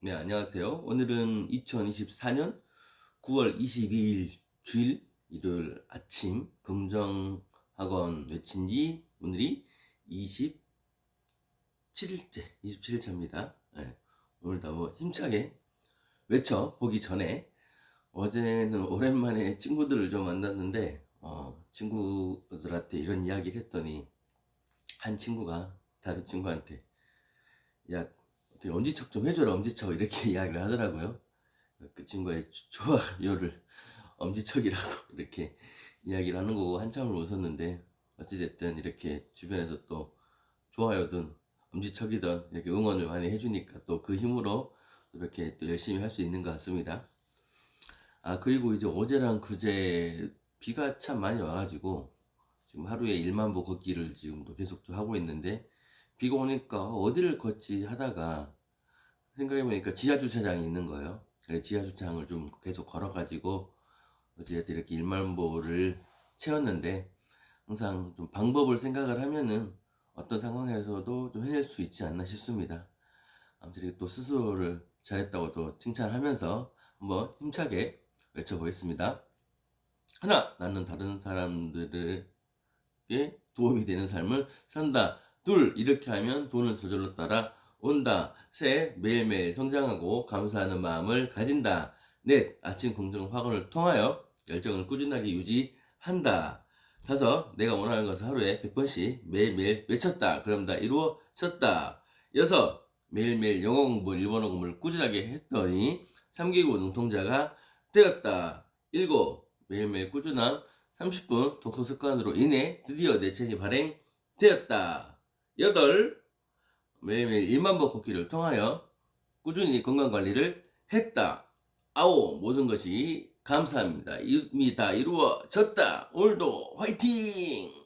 네, 안녕하세요. 오늘은 2024년 9월 22일 주일 일요일 아침 긍정학원 외친 지 오늘이 27일째, 27일차입니다. 오늘도 뭐 힘차게 외쳐 보기 전에 어제는 오랜만에 친구들을 좀 만났는데 어, 친구들한테 이런 이야기를 했더니 한 친구가 다른 친구한테 야 어떻게 엄지척 좀 해줘라 엄지척 이렇게 이야기를 하더라고요. 그 친구의 조- 좋아요를 엄지척이라고 이렇게 이야기를 하는 거고 한참을 웃었는데 어찌됐든 이렇게 주변에서 또 좋아요든 엄지척이든 이렇게 응원을 많이 해주니까 또 그 힘으로 이렇게 또 열심히 할 수 있는 것 같습니다. 아 그리고 이제 어제랑 그제 비가 참 많이 와가지고 지금 하루에 1만 보 걷기를 지금도 계속 또 하고 있는데 비가 오니까 어디를 걷지 하다가 생각해보니까 지하 주차장이 있는 거예요. 그래서 지하 주차장을 좀 계속 걸어가지고 어쨌든 이렇게 1만 보를 채웠는데 항상 좀 방법을 생각을 하면은 어떤 상황에서도 좀 해낼 수 있지 않나 싶습니다. 아무튼 이렇게 또 스스로를 잘했다고 또 칭찬하면서 한번 힘차게 외쳐보겠습니다. 하나, 나는 다른 사람들에게 도움이 되는 삶을 산다. 둘, 이렇게 하면 돈은 저절로 따라 온다. 셋, 매일매일 성장하고 감사하는 마음을 가진다. 넷, 아침 긍정 확언을 통하여 열정을 꾸준하게 유지한다. 다섯, 내가 원하는 것을 하루에 100번씩 매일매일 외쳤다. 그럼 다 이루어졌다. 여섯, 매일매일 영어 공부, 일본어 공부를 꾸준하게 했더니 3개국 능통자가 되었다. 일곱, 매일매일 꾸준한 30분 독서 습관으로 인해 드디어 내 책이 발행되었다. 여덟, 매일매일 1만 보 걷기를 통하여 꾸준히 건강 관리를 했다. 아홉, 모든 것이 감사합니다. 이미 다 이루어졌다. 오늘도 화이팅!